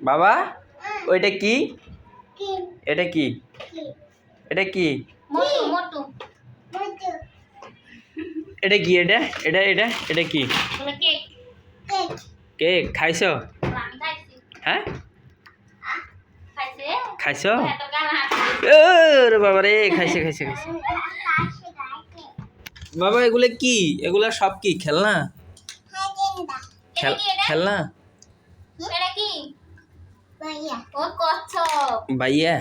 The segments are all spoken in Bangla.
বাবা ওইটা কি? এটা কি? এটা কি? মোটু মোটু। এটা কি এটা? এটা এটা এটা কি? কেক। কেক। খাইছো? হ্যাঁ? খাইছে? বাবা রে খাইছে খাইছে খাইছে। বাবা এগুলো কি? এগুলা সব কি খেলনা? কি খেলনা? কি ও কচ্ছপ। বাইয়া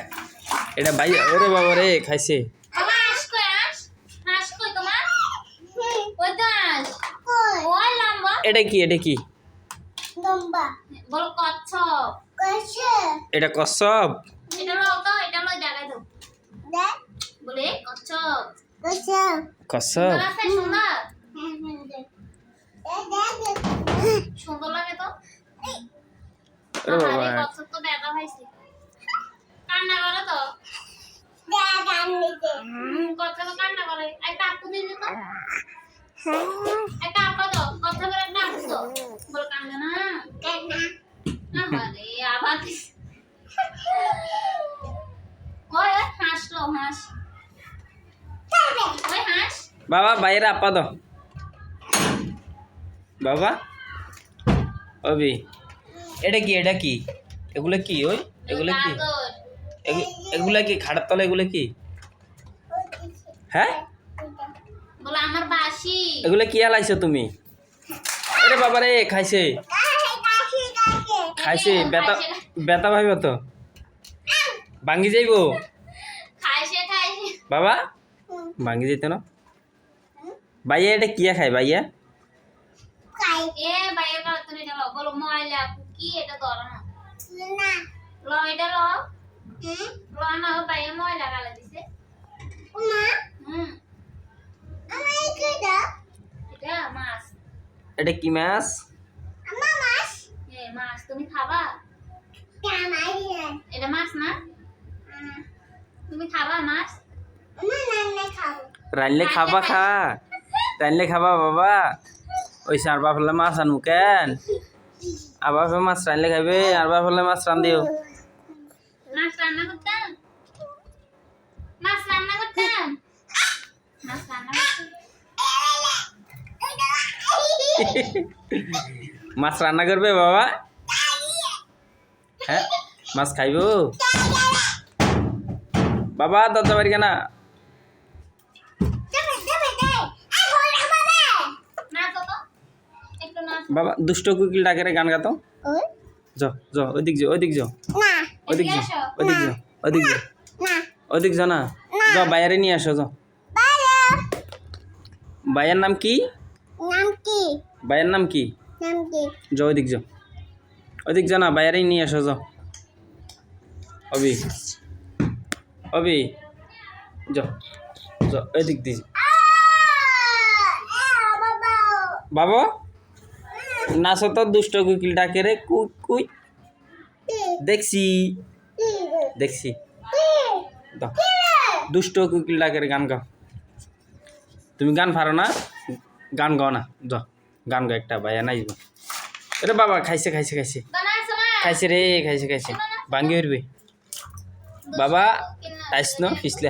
এটা বাইয়া ওরে বাবা রে খাইছে। এটা কি এটা কি? বলো কচ্ছপ। এটা কচ্ছপ? এটা লো তো এটা লো জায়গায় দাও। বলে কচ্ছপ। কচ্ছপ। সুন্দর সুন্দর? সুন্দর লাগে তো ওরে বাবা আরে কচ্ছপ তো দেখা পাইছি কান্না করে তো হুম, কান্না করে। একটা আপু দিন তো একটা আপা তো কচ্ছপের একটা আপু তো বল কান্দে না আরে আবার ওই ওই হাসলো হাঁস। ওই হাঁস। বাবা বাইরে আপা দাও। বাবা অবি এটা কি এটা কি? এগুলো কি ওই? এগুলো কি? এগুলা কি খাটার তলা এগুলো কি? হ্যাঁ? বলো আমার বাসি। এগুলো কি হালাইছো তুমি? আরে বাবা রে খাইছে খাইছে বেতা বেতা ভাইব তো? ভাঙ্গি যাইব? খাইছে খাইছে। বাবা ভাঙ্গি যেত না? ভাইয়া এটা কিয়া খায় ভাইয়া? লো বলো কি এটা ধরো না। ল এটা ল ল না ও বাইরে ময়লা গালে দিছে হুম এটা মাছ এটা কি মাছ? এ মাছ তুমি খাবা? এটা মাছ না? তুমি খাবা মাছ? রানলে খাবা। খা। রানলে খাবা বাবা। ওই সার বাপ হলে মাছ আনু কেন? আবার মাছ রানলে খাবে আর বাপ হলে মাছ রান দিও মাছ রান্না করতাম মাছ রান্না করতাম মাছ রান্না করতাম মাছ রান্না করবে বাবা হ্যাঁ মাছ খাইব বাবা দরজা বাড়ি কেনা নাচো তো একটু নাচো বাবা দুষ্ট কুকিল ডাকেরে গান গাতো যাও যাও ওদিক যাও ওদিক যাও ওদিক এদিকে যাও আসো। ওদিক যাও ওদিক যাও ওদিক যাও না যাও বাইরে নিয়ে আসো যাও ভাইয়ের নাম কি ভাইয়ের নাম কি? যাও ওদিক যাও। ওদিক যাও না বাইরে নিয়ে আসো যাও। অবি অবি যাও। যাও দিয়ে যাও। বাবা? নাচো তো দুষ্ট কুকিল ডাকে রে কুই কুই। দেখছি। দেখছি। দুষ্ট কুকিল ডাকে রে গান গাও। তুমি গান পারো না গান গাও না। যাও। গান গাও একটা ভাইয়া নাচবো আরে বাবা খাইছে খাইছে খাইছে। খাইছে রে খাইছে খাইছে। ভাঙ্গি হইবে বাবা আইস ন পিছলে।